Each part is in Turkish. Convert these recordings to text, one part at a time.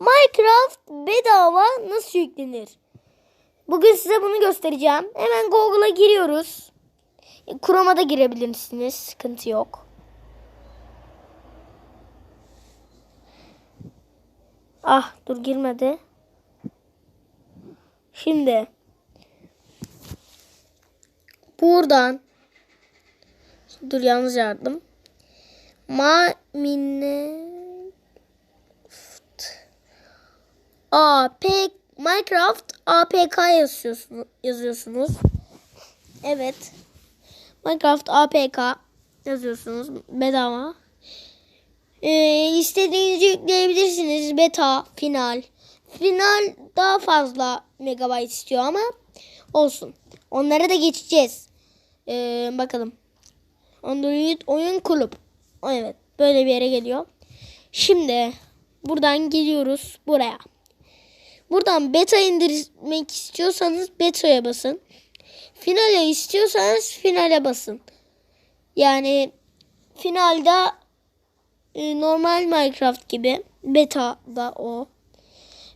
Minecraft bedava nasıl yüklenir? Bugün size bunu göstereceğim. Hemen Google'a giriyoruz. Chrome'a da girebilirsiniz. Sıkıntı yok. Ah dur girmedi. Şimdi buradan dur yalnız yardım. Ma minne AP Minecraft APK yazıyorsunuz. yazıyorsunuz. Evet. Minecraft APK yazıyorsunuz bedava. Ee, istediğinizi yükleyebilirsiniz. Beta, final. Final daha fazla megabayt istiyor ama olsun. Onlara da geçeceğiz. Ee, bakalım. Android oyun kulüp. Evet. Böyle bir yere geliyor. Şimdi buradan geliyoruz buraya. Buradan beta indirmek istiyorsanız beta'ya basın. Finale istiyorsanız finale basın. Yani finalde e, normal Minecraft gibi beta da o.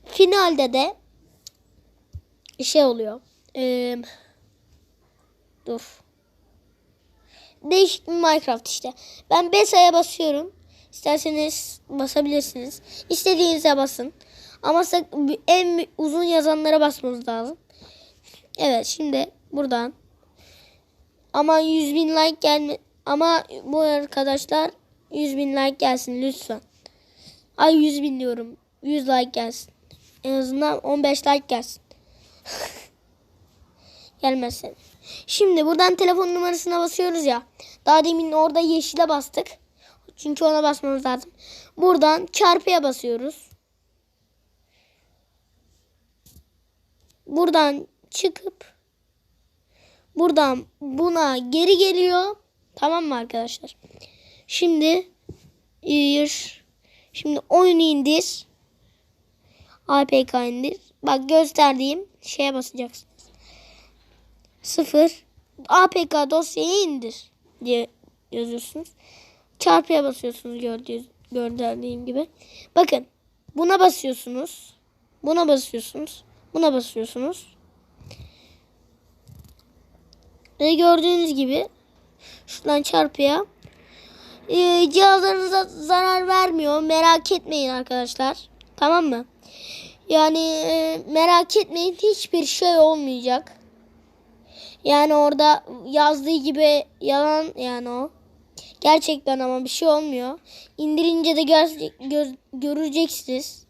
Finalde de şey oluyor. E, dur. Değişik bir Minecraft işte. Ben beta'ya basıyorum. İsterseniz basabilirsiniz. İstediğinize basın. Ama en uzun yazanlara basmanız lazım. Evet şimdi buradan. Ama 100 bin like gelme. Ama bu arkadaşlar 100 bin like gelsin lütfen. Ay 100 bin diyorum. 100 like gelsin. En azından 15 like gelsin. Gelmesin. Şimdi buradan telefon numarasına basıyoruz ya. Daha demin orada yeşile bastık. Çünkü ona basmamız lazım. Buradan çarpıya basıyoruz. Buradan çıkıp buradan buna geri geliyor. Tamam mı arkadaşlar? Şimdi indir. Şimdi oyunu indir. APK indir. Bak gösterdiğim şeye basacaksınız. Sıfır. APK dosyayı indir diye yazıyorsunuz. Çarpıya basıyorsunuz gördüğünüz, gördüğüm gibi. Bakın buna basıyorsunuz. Buna basıyorsunuz. Buna basıyorsunuz. Ve gördüğünüz gibi şuradan çarpıya ee, cihazlarınıza zarar vermiyor. Merak etmeyin arkadaşlar. Tamam mı? Yani e, merak etmeyin hiçbir şey olmayacak. Yani orada yazdığı gibi yalan yani o. Gerçekten ama bir şey olmuyor. İndirince de gör, gör, göreceksiniz.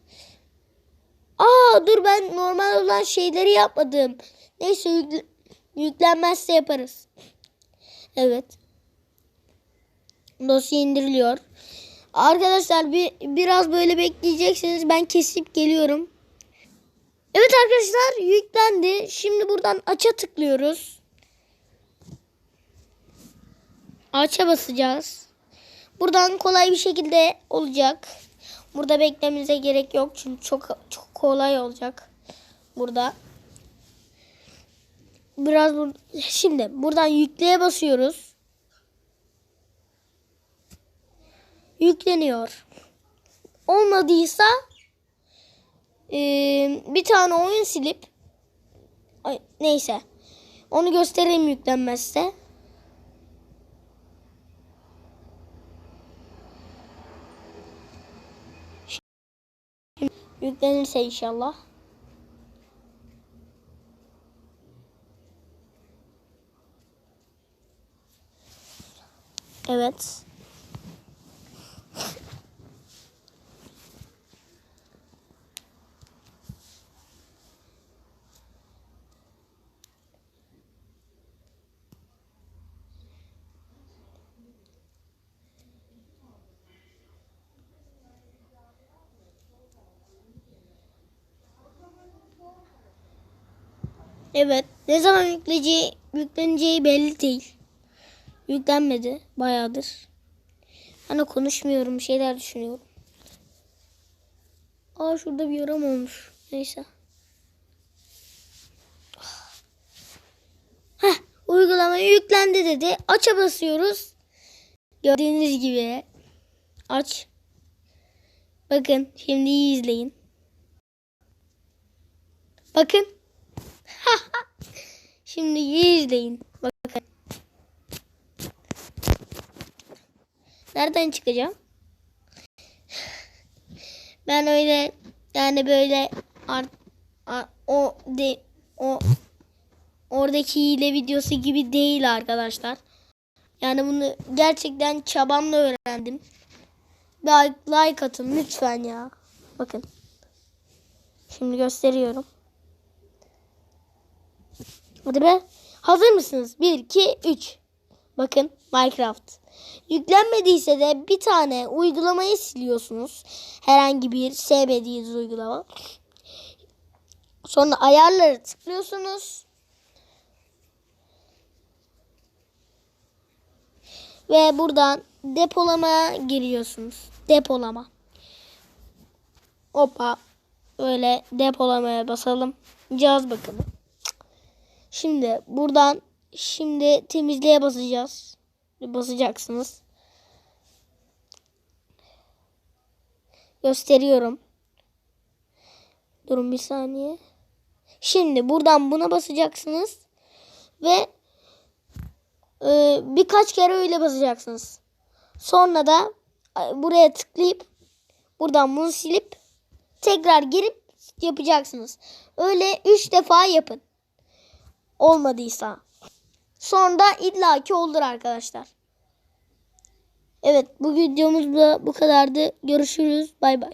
Aa dur ben normal olan şeyleri yapmadım. Neyse yükle, yüklenmezse yaparız. Evet. Dosya indiriliyor. Arkadaşlar bir biraz böyle bekleyeceksiniz. Ben kesip geliyorum. Evet arkadaşlar yüklendi. Şimdi buradan aça tıklıyoruz. Aça basacağız. Buradan kolay bir şekilde olacak. Burada beklememize gerek yok çünkü çok çok kolay olacak. Burada. Biraz bur şimdi buradan yükleye basıyoruz. Yükleniyor. Olmadıysa e, bir tane oyun silip ay, neyse onu göstereyim yüklenmezse. Yüklenirse inşallah. Evet. Evet. Ne zaman yükleyeceği, yükleneceği belli değil. Yüklenmedi. Bayağıdır. Hani konuşmuyorum. Şeyler düşünüyorum. Aa şurada bir yaram olmuş. Neyse. Heh, uygulama yüklendi dedi. Aç'a basıyoruz. Gördüğünüz gibi. Aç. Bakın şimdi iyi izleyin. Bakın. Şimdi iyi izleyin. Bakın. Nereden çıkacağım? Ben öyle yani böyle art, a- o de o oradaki hile videosu gibi değil arkadaşlar. Yani bunu gerçekten çabamla öğrendim. Like, like atın lütfen ya. Bakın. Şimdi gösteriyorum. Hadi be. Hazır mısınız? 1, 2, 3. Bakın Minecraft. Yüklenmediyse de bir tane uygulamayı siliyorsunuz. Herhangi bir sevmediğiniz uygulama. Sonra ayarları tıklıyorsunuz. Ve buradan depolamaya giriyorsunuz. Depolama. Hoppa. Öyle depolamaya basalım. Cihaz bakımı. Şimdi buradan şimdi temizliğe basacağız. Basacaksınız. Gösteriyorum. Durun bir saniye. Şimdi buradan buna basacaksınız. Ve e, birkaç kere öyle basacaksınız. Sonra da e, buraya tıklayıp buradan bunu silip tekrar girip yapacaksınız. Öyle 3 defa yapın. Olmadıysa. Sonra illaki olur arkadaşlar. Evet bu videomuz da bu kadardı. Görüşürüz. Bay bay.